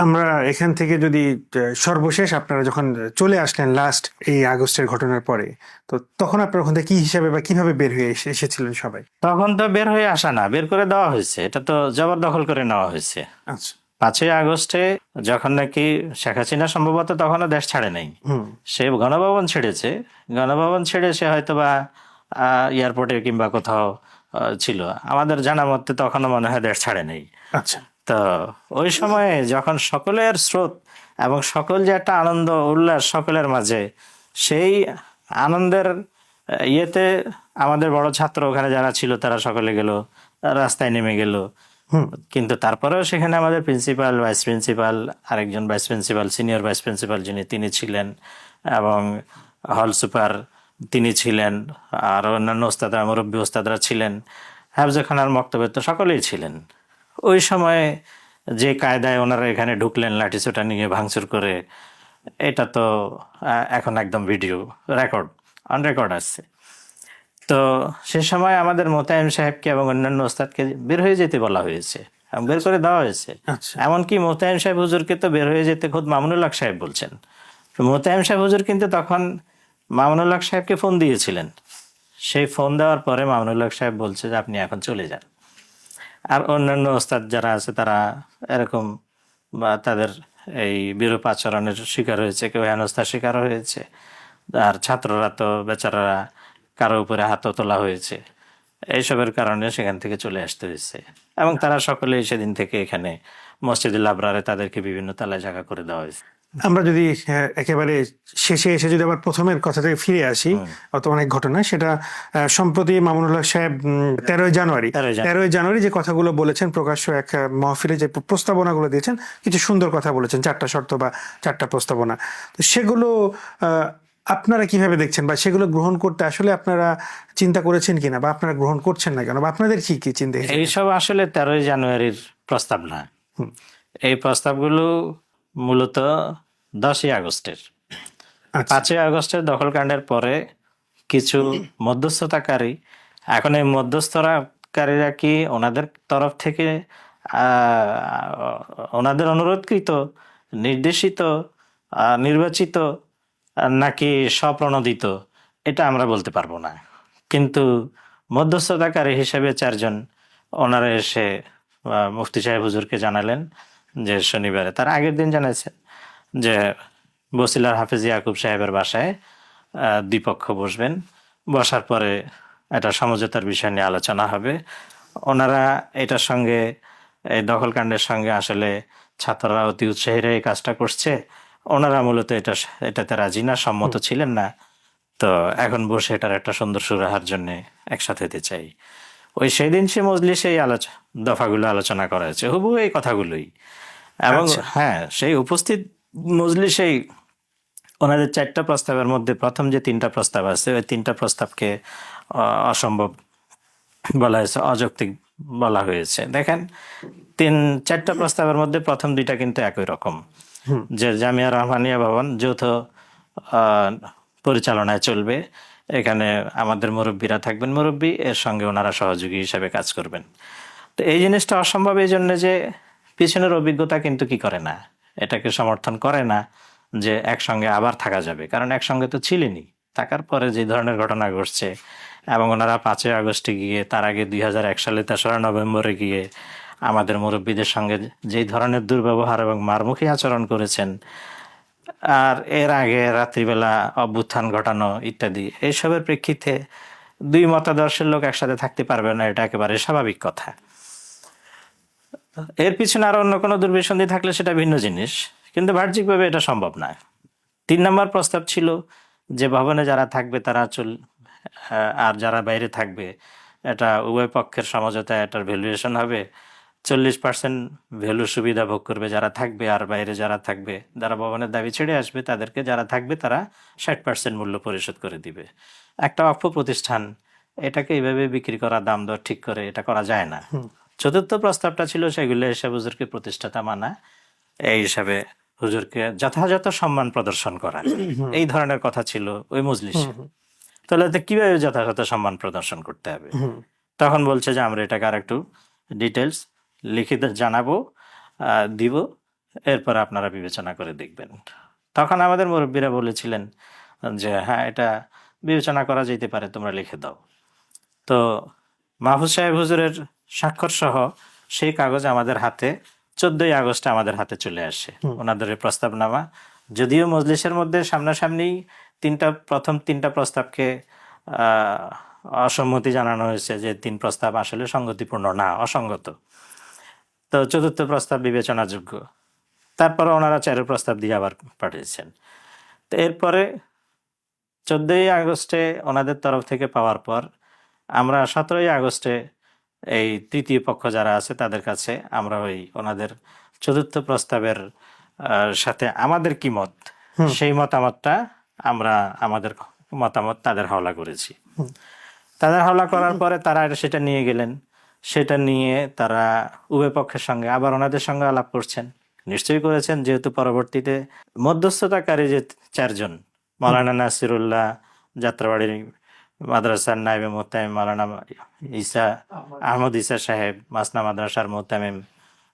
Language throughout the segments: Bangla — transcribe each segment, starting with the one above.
আমরা এখান থেকে যদি সর্বশেষ আপনারা যখন চলে আসলেন লাস্ট এই আগস্টের ঘটনার পরে তো তখন আপনার ওখান থেকে কি হিসাবে বা কীভাবে বের হয়ে এসেছিলেন সবাই? তখন তো বের হয়ে আসা না বের করে দেওয়া হয়েছে। এটা তো জবরদখল করে নেওয়া হয়েছে। আচ্ছা। পাঁচই আগস্টে যখন নাকি শেখ হাসিনা সম্ভবত তখনও দেশ ছাড়ে নাই। হুম। সে গণভবন ছেড়েছে। গণভবন ছেড়ে সে হয়তো বা এয়ারপোর্টে কিংবা কোথাও ছিল। আমাদের জানা মতে তখনও মনে হয় দেশ ছাড়ে নেই। আচ্ছা। তো ওই সময়ে যখন সকলের স্রোত এবং সকল যে একটা আনন্দ উল্লাস সকলের মাঝে সেই আনন্দের ইয়েতে আমাদের বড় ছাত্র ওখানে যারা ছিল তারা সকলে গেল রাস্তায় নেমে গেল। কিন্তু তারপরেও সেখানে আমাদের প্রিন্সিপাল ভাইস প্রিন্সিপাল আরেকজন vice principal senior vice principal যিনি তিনি ছিলেন এবং হল সুপার তিনি ছিলেন আর অন্যান্য ওস্তাদরা মুরব্বী ওস্তাদরা ছিলেন। হাফজা খানার মক্তব্য তো সকলেই ছিলেন। ওই সময়ে যে কায়দায় ওনারা এখানে ঢুকলেন লাঠিসোটা নিয়ে ভাঙচুর করে এটা তো এখন একদম ভিডিও রেকর্ড অন রেকর্ড আসছে তো সে সময় আমাদের মোতায়েম সাহেবকে এবং অন্যান্য ওস্তাদকে বের হয়ে যেতে বলা হয়েছে বের করে দেওয়া হয়েছে। আচ্ছা। এমনকি মোতায়েম সাহেব হুজুরকে তো বের হয়ে যেতে খোদ মামুনুল হক সাহেব বলছেন। তো মোতায়েম সাহেব হুজুর কিন্তু তখন মামুনুল হক সাহেবকে ফোন দিয়েছিলেন। সেই ফোন দেওয়ার পরে মামুনুল হক সাহেব বলছে যে আপনি এখন চলে যান। আর অন্যান্য ওস্তাদ যারা আছে, তারা এরকম বা তাদের এই বিরূপ আচরণের শিকার হয়েছে, কেউ হেনস্থার শিকার হয়েছে। আর ছাত্ররা তো বেচারারা কারও উপরে হাতও তোলা হয়েছে। এইসবের কারণে সেখান থেকে চলে আসতে হয়েছে। এবং তারা সকলেই সেদিন থেকে এখানে মসজিদুল আবরারে তাদেরকে বিভিন্ন তালায় জায়গা করে দেওয়া হয়েছে। আমরা যদি আহ, একেবারে শেষে এসে যদি আবার প্রথমের কথা থেকে ফিরে আসি অত অনেক ঘটনা সেটা আহ, সম্প্রতি মামুনুল্লাহ সাহেব তেরোই জানুয়ারি তেরোই জানুয়ারি। যে কথাগুলো বলেছেন প্রকাশ্য এক মহফিলে যে প্রস্তাবনাগুলো দিয়েছেন কিছু সুন্দর কথা বলেছেন চারটা শর্ত বা চারটা প্রস্তাবনা। তো সেগুলো আহ, আপনারা কীভাবে দেখছেন বা সেগুলো গ্রহণ করতে আসলে আপনারা চিন্তা করেছেন কিনা বা আপনারা গ্রহণ করছেন না কেন বা আপনাদের কি কি চিন্তা? এইসব আসলে তেরোই জানুয়ারির প্রস্তাব না। এই প্রস্তাবগুলো মূলত দশই আগস্টের। আচ্ছা। পাঁচই আগস্টের দখলকাণ্ডের পরে কিছু মধ্যস্থতাকারী এখন এই মধ্যস্থতাকারীরা কি ওনাদের তরফ থেকে ওনাদের অনুরোধকৃত নির্দেশিত নির্বাচিত নাকি স্বপ্রণোদিত এটা আমরা বলতে পারব না। কিন্তু মধ্যস্থতাকারী হিসেবে চারজন ওনারা এসে মুফতি সাহেব হুজুরকে জানালেন যে শনিবারে তার আগের দিন জানাইছেন যে বসিলার হাফিজ ইয়াকুব সাহেবের বাসায় দ্বিপক্ষ বসবেন। বসার পরে এটা সমঝোতার বিষয় নিয়ে আলোচনা হবে। ওনারা এটার সঙ্গে এই দখলকাণ্ডের সঙ্গে আসলে ছাত্ররা অতি উৎসাহীরা এই কাজটা করছে। ওনারা মূলত এটা এটাতে রাজি না সম্মত ছিলেন না। তো এখন বসে এটার একটা সুন্দর সুরাহার জন্য একসাথে হতে চাই। ওই সেই দিন সে মজলিসে এই আলোচনা দফাগুলো আলোচনা করা হয়েছে হুবু এই কথাগুলোই। এবং হ্যাঁ সেই উপস্থিত মজলিসেই ওনাদের চারটা প্রস্তাবের মধ্যে প্রথম যে তিনটা প্রস্তাব আছে ওই তিনটা প্রস্তাবকে অসম্ভব বলা হয়েছে অযৌক্তিক বলা হয়েছে। দেখেন তিন চারটা প্রস্তাবের মধ্যে প্রথম দুইটা কিন্তু একই রকম। যে জামিয়া রহমানিয়া ভবন যৌথ আহ, পরিচালনায় চলবে। এখানে আমাদের মুরব্বীরা থাকবেন মুরব্বী, এর সঙ্গে ওনারা সহযোগী হিসাবে কাজ করবেন। তো এই জিনিসটা অসম্ভব এই জন্য যে পিছনের অভিজ্ঞতা কিন্তু কি করে না? এটাকে সমর্থন করে না যে একসঙ্গে আবার থাকা যাবে। কারণ একসঙ্গে তো ছিলেনি। থাকার পরে যে ধরনের ঘটনা ঘটছে এবং ওনারা পাঁচই আগস্টে গিয়ে, তার আগে দুই হাজার এক সালে তেসরা নভেম্বরে গিয়ে আমাদের মুরব্বীদের সঙ্গে যেই ধরনের দুর্ব্যবহার এবং মারমুখী আচরণ করেছেন আর এর আগে রাত্রিবেলা অভ্যুত্থান ঘটানো ইত্যাদি এইসবের প্রেক্ষিতে দুই মতাদর্শের লোক একসাথে থাকতে পারবে না, এটা একেবারে স্বাভাবিক কথা। এর পিছনে আর অন্য কোনো দুর্বিসন্ধি থাকলে সেটা ভিন্ন জিনিস, কিন্তু বাহ্যিকভাবে এটা সম্ভব না তিন নম্বর প্রস্তাব ছিল যে ভবনে যারা থাকবে তারা চল আর যারা বাইরে থাকবে, এটা উভয় পক্ষের সমঝোতায় এটার ভ্যালুয়েশন হবে। চল্লিশ পার্সেন্ট ভ্যালু সুবিধা ভোগ করবে যারা থাকবে আর বাইরে যারা থাকবে। যারা ভবনের দাবি ছেড়ে আসবে তাদেরকে যারা থাকবে তারা ষাট পার্সেন্ট মূল্য পরিশোধ করে দিবে। একটা অক্ষ প্রতিষ্ঠান এটাকে এইভাবে বিক্রি করা দাম দর ঠিক করে এটা করা যায় না। চতুর্থ প্রস্তাবটা ছিল সেগুলো হিসাবে হুজুরকে প্রতিষ্ঠাতা মানা এই হিসাবে হুজুরকে যথাযথ সম্মান প্রদর্শন করা। এই ধরনের কথা ছিল ওই মজলিসে। তাহলে কীভাবে যথাযথ সম্মান প্রদর্শন করতে হবে? তখন বলছে যে আমরা এটাকে আর একটু ডিটেলস লিখিত জানাব দিব এরপর আপনারা বিবেচনা করে দেখবেন। তখন আমাদের মুরব্বীরা বলেছিলেন যে হ্যাঁ এটা বিবেচনা করা যেতে পারে তোমরা লিখে দাও। তো মাহফুজ সাহেব হুজুরের স্বাক্ষর সহ সেই কাগজ আমাদের হাতে চোদ্দই আগস্টে আমাদের হাতে চলে আসে। ওনাদের প্রস্তাবনামা। যদিও মজলিসের মধ্যে সামনাসামনি তিনটা প্রথম তিনটা প্রস্তাবকে আহ, অসম্মতি জানানো হয়েছে যে তিন প্রস্তাব আসলে সঙ্গতিপূর্ণ না অসঙ্গত। তো চতুর্থ প্রস্তাব বিবেচনাযোগ্য। তারপরে ওনারা চারের প্রস্তাব দিয়ে আবার পাঠিয়েছেন। তো এরপরে চোদ্দই আগস্টে ওনাদের তরফ থেকে পাওয়ার পর আমরা সতেরোই আগস্টে এই তৃতীয় পক্ষ যারা আছে তাদের কাছে আমরা ওই ওনাদের চতুর্থ প্রস্তাবের সাথে আমাদের কি মত? সেই মতামতটা আমরা আমাদের মতামত তাদের হাওলা করেছি। তাদের হাওলা করার পরে তারা সেটা নিয়ে গেলেন। সেটা নিয়ে তারা উভয় পক্ষের সঙ্গে আবার ওনাদের সঙ্গে আলাপ করছেন। নিশ্চয়ই করেছেন, যেহেতু পরবর্তীতে মধ্যস্থতাকারী যে চারজন, মৌলানা নাসিরুল্লাহ যাত্রাবাড়ির মাদ্রাসার নাইবে মোহতামিম মৌলানা ইসা আহমদ ঈসা সাহেব, মাসনা মাদ্রাসার মোহতামিম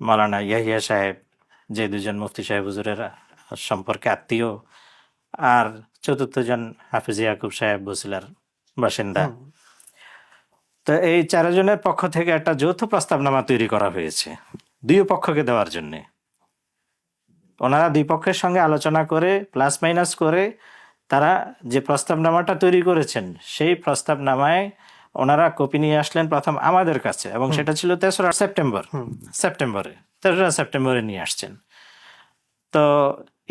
মৌলানা ইয়াহিয়া সাহেব, যে দুজন মুফতি সাহেব হুজুরের সম্পর্কে আত্মীয়, আর চতুর্থ জন হাফিজ ইয়াকুব সাহেব বসিলার বাসিন্দা। তো এই চারজনের পক্ষ থেকে একটা যৌথ প্রস্তাবনামা তৈরি করা হয়েছে দুই পক্ষকে দেওয়ার জন্য। ওনারা দুই পক্ষের সঙ্গে আলোচনা করে প্লাস মাইনাস করে তারা যে প্রস্তাবনামাটা তৈরি করেছেন সেই প্রস্তাবনামায় ওনারা কপি নিয়ে আসলেন প্রথম আমাদের কাছে এবং সেটা ছিল তেসরা সেপ্টেম্বর। সেপ্টেম্বরে তেসরা সেপ্টেম্বরে নিয়ে আসছেন। তো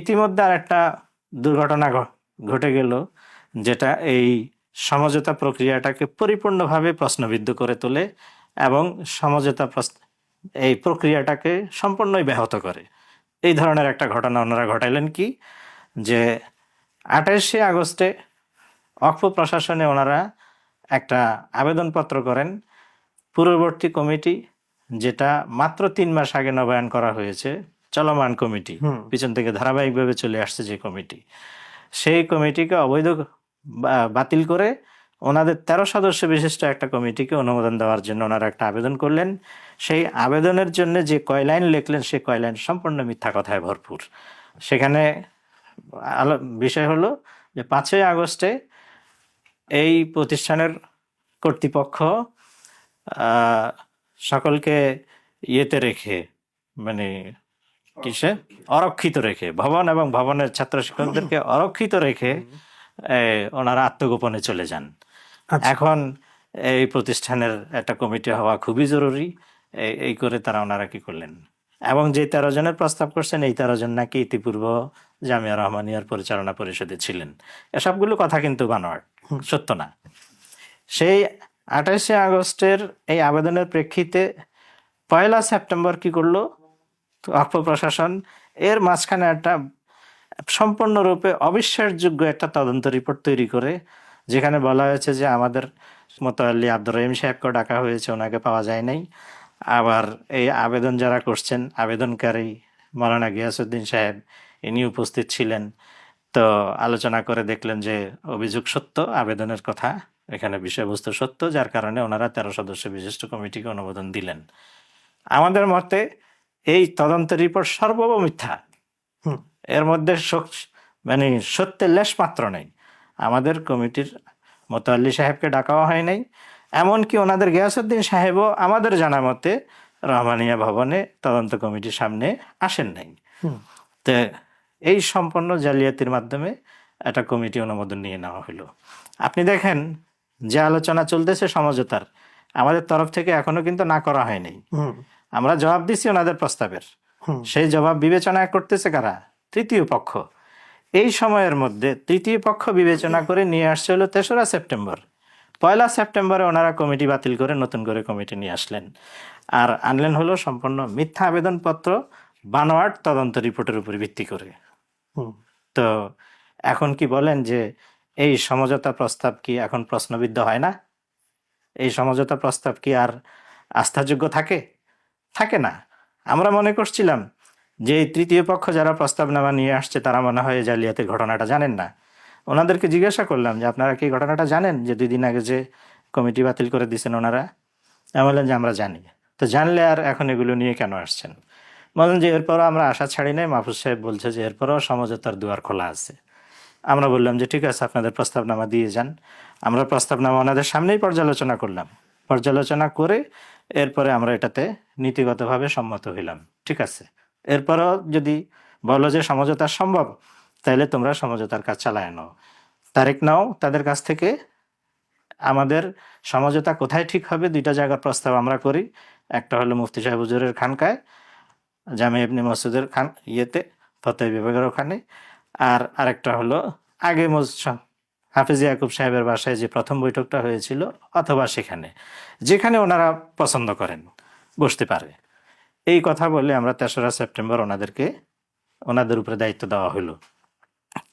ইতিমধ্যে আর একটা দুর্ঘটনা ঘটে গেল যেটা এই সমঝোতা প্রক্রিয়াটাকে পরিপূর্ণভাবে প্রশ্নবিদ্ধ করে তোলে এবং সমঝোতা এই প্রক্রিয়াটাকে সম্পূর্ণই ব্যাহত করে। এই ধরনের একটা ঘটনা ওনারা ঘটাইলেন কি? যে আঠাশে আগস্টে অক্ষ প্রশাসনে ওনারা একটা আবেদনপত্র করেন পূর্ববর্তী কমিটি যেটা মাত্র তিন মাস আগে নবায়ন করা হয়েছে চলমান কমিটি। পিছন থেকে ধারাবাহিকভাবে চলে আসছে যে কমিটি। সেই কমিটিকে অবৈধ বাতিল করে ওনাদের তেরো সদস্য বিশিষ্ট একটা কমিটিকে অনুমোদন দেওয়ার জন্য ওনারা একটা আবেদন করলেন। সেই আবেদনের জন্য যে কয়লাইন লিখলেন সেই কয়লাইন সম্পূর্ণ মিথ্যা কথায় ভরপুর। সেখানে আলো বিষয় হলো যে পাঁচই আগস্টে এই প্রতিষ্ঠানের কর্তৃপক্ষ সকলকে ইয়েতে রেখে মানে কিসে? অরক্ষিত। রেখে ভবন এবং ভবনের ছাত্র শিক্ষকদেরকে অরক্ষিত রেখে ওনারা আত্মগোপনে চলে যান। আচ্ছা। এখন এই প্রতিষ্ঠানের একটা কমিটি হওয়া খুবই জরুরি। এই- করে তারা ওনারা কি করলেন? এবং যে তেরো জনের প্রস্তাব করছেন এই তেরো জন নাকি ইতিপূর্ব জামিয়া রহমানিয়ার পরিচালনা পরিষদে ছিলেন। এসবগুলো কথা কিন্তু বানোয়ার সত্য না। সেই আঠাশে আগস্টের এই আবেদনের প্রেক্ষিতে পয়লা সেপ্টেম্বর কি করল? অক্ষ প্রশাসন এর মাঝখানে একটা সম্পূর্ণরূপে অবিশ্বাসযোগ্য একটা তদন্ত রিপোর্ট তৈরি করে, যেখানে বলা হয়েছে যে আমাদের মোতাল্লি আব্দুর রহিম সাহেবকেও ডাকা হয়েছে, ওনাকে পাওয়া যায় নাই। আবার এই আবেদন যারা করছেন, আবেদনকারী মৌলানা গিয়াসুদ্দিন সাহেব, ইনি উপস্থিত ছিলেন। তো আলোচনা করে দেখলেন যে অভিযোগ সত্য, আবেদনের কথা এখানে বিষয়বস্তু সত্য, যার কারণে ওনারা তেরো সদস্য বিশিষ্ট কমিটিকে অনুমোদন দিলেন। আমাদের মতে এই তদন্ত রিপোর্ট সর্বব মিথ্যা। হুম। এর মধ্যে মানে সত্যের লেশ মাত্র নেই। আমাদের কমিটির মোতাল্লি সাহেবকে ডাকাও হয় নাই এমনকি ওনাদের গিয়াসুদ্দিন সাহেবও আমাদের জানা মতে রহমানিয়া ভবনে তদন্ত কমিটির সামনে আসেন নাই। তো এই সম্পন্ন জালিয়াতির মাধ্যমে একটা কমিটি অনুমোদন নিয়ে নেওয়া হলো। আপনি দেখেন যে আলোচনা চলতেছে সমঝোতার আমাদের তরফ থেকে এখনও কিন্তু না করা হয়নি আমরা জবাব দিছি ওনাদের প্রস্তাবের। সেই জবাব বিবেচনা করতেছে কারা? তৃতীয় পক্ষ। এই সময়ের মধ্যে তৃতীয় পক্ষ বিবেচনা করে নিয়ে আসছে হলো তেসরা সেপ্টেম্বর। পয়লা সেপ্টেম্বরে ওনারা কমিটি বাতিল করে নতুন করে কমিটি নিয়ে আসলেন। আর আনলেন হলো সম্পূর্ণ মিথ্যা আবেদনপত্র বানোয়াট তদন্ত রিপোর্টের উপর ভিত্তি করে। তো এখন কি বলেন যে এই সমঝোতা প্রস্তাব কি এখন প্রশ্নবিদ্ধ হয় না? এই সমঝোতা প্রস্তাব কি আর আস্থাযোগ্য থাকে? থাকে না। আমরা মনে করছিলাম যে তৃতীয় পক্ষ যারা প্রস্তাবনামা নিয়ে আসছে, তারা মনে হয় জালিয়াতির ঘটনাটা জানেন না। ওনাদেরকে জিজ্ঞাসা করলাম যে, আপনারা কি ঘটনাটা জানেন যে দুই দিন আগে যে কমিটি বাতিল করে দিয়েছেন ওনারা? আমি বললেন যে, আমরা জানি। তো জানলে আর এখন এগুলো নিয়ে কেন আসছেন? বলেন যে, এরপরও আমরা আশা ছাড়ি নাই। মাহফুজ সাহেব বলছে যে, এরপরও সমঝোতার দুয়ার খোলা আছে। আমরা বললাম যে, ঠিক আছে, আপনাদের প্রস্তাবনামা দিয়ে যান। আমরা প্রস্তাবনামা ওনাদের সামনেই পর্যালোচনা করলাম। পর্যালোচনা করে এরপরে আমরা এটাতে নীতিগতভাবে সম্মত হইলাম। ঠিক আছে? এরপরও যদি বলো যে সমঝোতা সম্ভব তাহলে তোমরা সমঝোতার কাজ চালায় নাও। তারিখ নাও, তাদের কাছ থেকে আমাদের সমঝোতা কোথায় ঠিক হবে দুইটা জায়গার প্রস্তাব আমরা করি। একটা হলো মুফতি সাহেব হুজুরের খানকায়, জামে ইবনে মসুদের খান, ইয়েতে ফতেহ বিভাগের ওখানে। আর আরেকটা হলো আগে হাফিজ ইয়াকুব সাহেবের বাসায় যে প্রথম বৈঠকটা হয়েছিল, অথবা সেখানে, যেখানে ওনারা পছন্দ করেন, বসতে পারে। এই কথা বলে আমরা তেসরা সেপ্টেম্বর ওনাদেরকে, ওনাদের উপরে দায়িত্ব দেওয়া হলো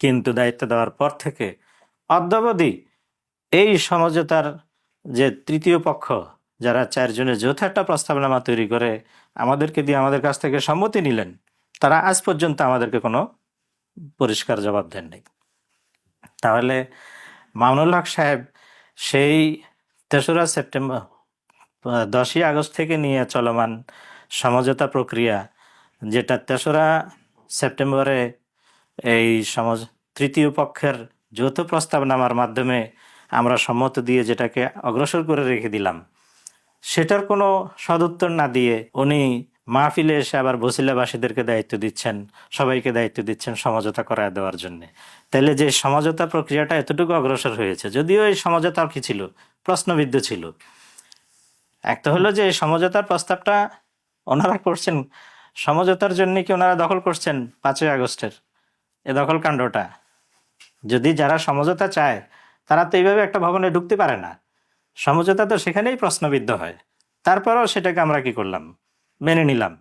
কিন্তু দায়িত্ব দেওয়ার পর থেকে অদ্যাবধি এই সমঝোতার যে তৃতীয় পক্ষ, যারা চারজনের যৌথ একটা প্রস্তাবনামা তৈরি করে আমাদেরকে দিয়ে আমাদের কাছ থেকে সম্মতি নিলেন, তারা আজ পর্যন্ত আমাদেরকে কোনো পরিষ্কার জবাব দেননি তাহলে মামুনুল হক সাহেব সেই তেসরা সেপ্টেম্বর দশই আগস্ট থেকে নিয়ে চলমান সমঝোতা প্রক্রিয়া, যেটা তেসরা সেপ্টেম্বরে এই সমাজ তৃতীয় পক্ষের যৌথ প্রস্তাবনামার মাধ্যমে আমরা সম্মত দিয়ে যেটাকে অগ্রসর করে রেখে দিলাম। সেটার কোনো সদুত্তর না দিয়ে উনি মাহফিলে এসে আবার বসিলাবাসীদেরকে দায়িত্ব দিচ্ছেন, সবাইকে দায়িত্ব দিচ্ছেন সমঝোতা করায় দেওয়ার জন্য। তাহলে যে সমঝোতা প্রক্রিয়াটা এতটুকু অগ্রসর হয়েছে, যদিও এই সমঝোতা কি ছিল? প্রশ্নবিদ্ধ ছিল। একটা হলো যে এই সমঝোতার প্রস্তাবটা ওনারা করছেন, সমঝোতার জন্য কি ওনারা দখল করছেন পাঁচই আগস্টের? এ দখল কাণ্ডটা। যদি যারা সমঝোতা চায়, তারা তো এইভাবে একটা ভবনে ঢুকতে পারে না। সমঝোতা তো সেখানেই প্রশ্নবিদ্ধ হয়। তারপরেও সেটাকে আমরা কি করলাম? মেনে নিলাম।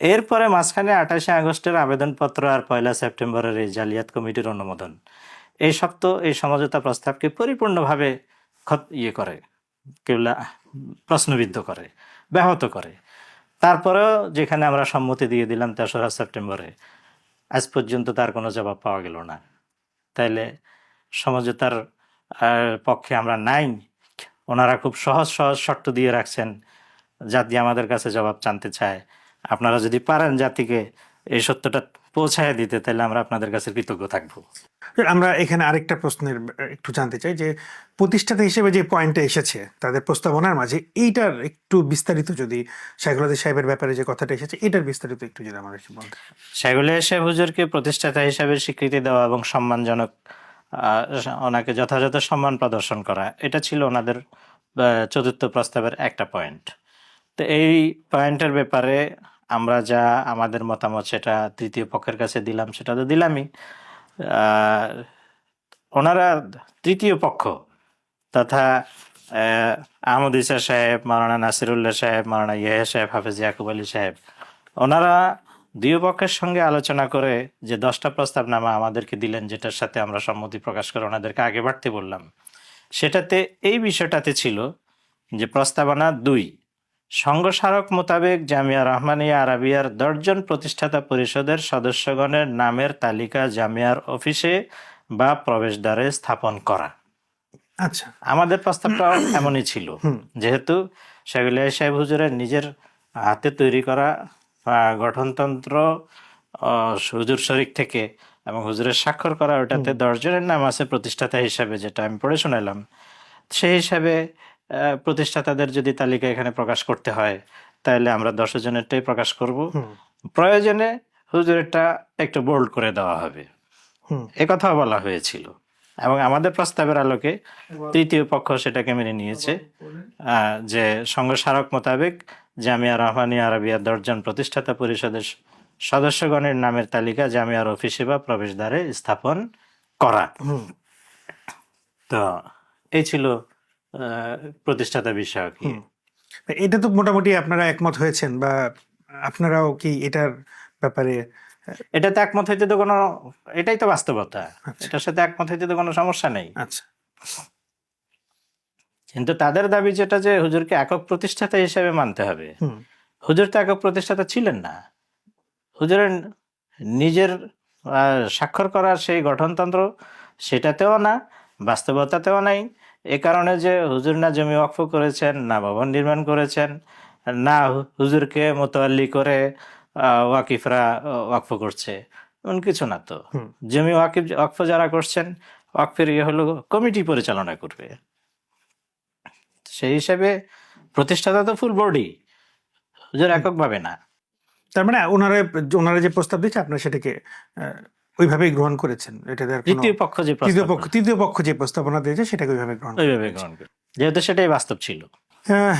এরপরে মাঝখানে আঠাশে আগস্টের আবেদনপত্র আর পয়লা সেপ্টেম্বরের এই জালিয়াত কমিটির অনুমোদন। এই সব তো এই সমঝোতা প্রস্তাবকে পরিপূর্ণভাবে ইয়ে করে কেউলা প্রশ্নবিদ্ধ করে, ব্যাহত করে। তারপরেও যেখানে আমরা সম্মতি দিয়ে দিলাম তেসরা সেপ্টেম্বরে, আজ পর্যন্ত তার কোনো জবাব পাওয়া গেল না। তাইলে সমঝোতার তার পক্ষে আমরা নাই। ওনারা খুব সহজ সহজ শর্ত দিয়ে রাখছেন জাতি আমাদের কাছে জবাব জানতে চায়। আপনারা যদি পারেন জাতিকে, এই সত্যটা পৌঁছায় দিতে তাহলে আমরা আপনাদের কাছে কৃতজ্ঞ থাকব। আমরা এখানে আরেকটা প্রশ্নের একটু জানতে চাই যে প্রতিষ্ঠাতা হিসেবে যে পয়েন্টে এসেছে তাদের প্রস্তাবনার মাঝে এইটার একটু বিস্তারিত যদি শাইখুলাদি সাহেবের ব্যাপারে যে কথাটা এসেছে এটার বিস্তারিত একটু যদি আমার একটু বলতেন। সেগুলো এসে হুজুরকে প্রতিষ্ঠাতা হিসাবে স্বীকৃতি দেওয়া এবং সম্মানজনক ওনাকে যথাযথ সম্মান প্রদর্শন করা এটা ছিল ওনাদের চতুর্থ প্রস্তাবের একটা পয়েন্ট তো এই পয়েন্টের ব্যাপারে আমরা যা আমাদের মতামত সেটা তৃতীয় পক্ষের কাছে দিলাম সেটা তো দিলামই। ওনারা তৃতীয় পক্ষ তথা আহ, আহমদ ইসা সাহেব মারানা নাসিরুল্লাহ সাহেব মারানা ইয়াহিয়া সাহেব হাফেজ ইয়াকুব আলী সাহেব ওনারা দুই পক্ষের সঙ্গে আলোচনা করে যে দশটা প্রস্তাবনামা আমাদেরকে দিলেন যেটার সাথে আমরা সম্মতি প্রকাশ করে ওনাদেরকে আগে বাড়তে বললাম। সেটাতে এই বিষয়টাতে ছিল যে প্রস্তাবনা দুই সংঘ স্মারক মোতাবেক জামিয়া রহমানিয়া আরাবিয়ার দশজন প্রতিষ্ঠাতা পরিষদের সদস্যগণের নামের তালিকা জামিয়ার অফিসে বা প্রবেশদ্বারে স্থাপন করা। আচ্ছা। আমাদের প্রস্তাবটা এমনই ছিল। যেহেতু শাহুলিয়া সাহেব হুজুরের নিজের হাতে তৈরি করা গঠনতন্ত্র হুজুর শরিক থেকে এবং হুজুরের স্বাক্ষর করা ওটাতে দশজনের নাম আছে প্রতিষ্ঠাতা হিসাবে যেটা আমি পড়ে শোনালাম। সেই হিসাবে প্রতিষ্ঠাতাদের যদি তালিকা এখানে প্রকাশ করতে হয় তাহলে আমরা দশ জনেরটাই প্রকাশ করব। প্রয়োজনে হুজুরেরটা একটু বোল্ড করে দেওয়া হবে। হুম। একথাও বলা হয়েছিল। এবং আমাদের প্রস্তাবের আলোকে তৃতীয় পক্ষ সেটাকে মেনে নিয়েছে। যে সংঘ স্মারক মোতাবেক জামিয়া রহমানিয়া আরবিয়া দশজন প্রতিষ্ঠাতা পরিষদের সদস্যগণের নামের তালিকা জামিয়ার অফিসে বা প্রবেশদ্বারে স্থাপন করা। তো এই ছিল প্রতিষ্ঠাতা বিষয়ক। এটা তো মোটামুটি আপনারা একমত হয়েছেন বা আপনারাও কি এটার ব্যাপারে এটাতে একমত হইতে তো কোনো এটাই তো বাস্তবতা। আচ্ছা। এটার সাথে একমত হইতে তো কোনো সমস্যা নেই। আচ্ছা। কিন্তু তাদের দাবি যেটা যে হুজুরকে একক প্রতিষ্ঠাতা হিসেবে মানতে হবে। হুজুর তো একক প্রতিষ্ঠাতা ছিলেন না। হুজুরের নিজের স্বাক্ষর করার সেই গঠনতন্ত্র সেটাতেও না বাস্তবতাতেও নাই এ কারণে যে হুজুর না জমি ওয়াকফ করেছেন না ভবন নির্মাণ করেছেন না হুজুরকে মোতাল্লি করে ওয়াকিফরা ওয়াকফ করছে এমন কিছু না তো। জমি ওয়াকিফ ওয়াকফ যারা করছেন ওয়াকফের ইয়ে হলো কমিটি পরিচালনা করবে। সেই হিসাবে প্রতিষ্ঠাতা তো ফুল বডি হুজুর এককভাবে না। তার মানে ওনারা ওনারা যে প্রস্তাব দিচ্ছে আপনারা সেটাকে ওইভাবেই গ্রহণ করেছেন। এটা তৃতীয় পক্ষ যে তৃতীয় পক্ষ তৃতীয় পক্ষ যে প্রস্তাবনা দিয়েছে সেটাকে ওইভাবে গ্রহণ ওইভাবে গ্রহণ যেহেতু সেটাই বাস্তব ছিল। আহ,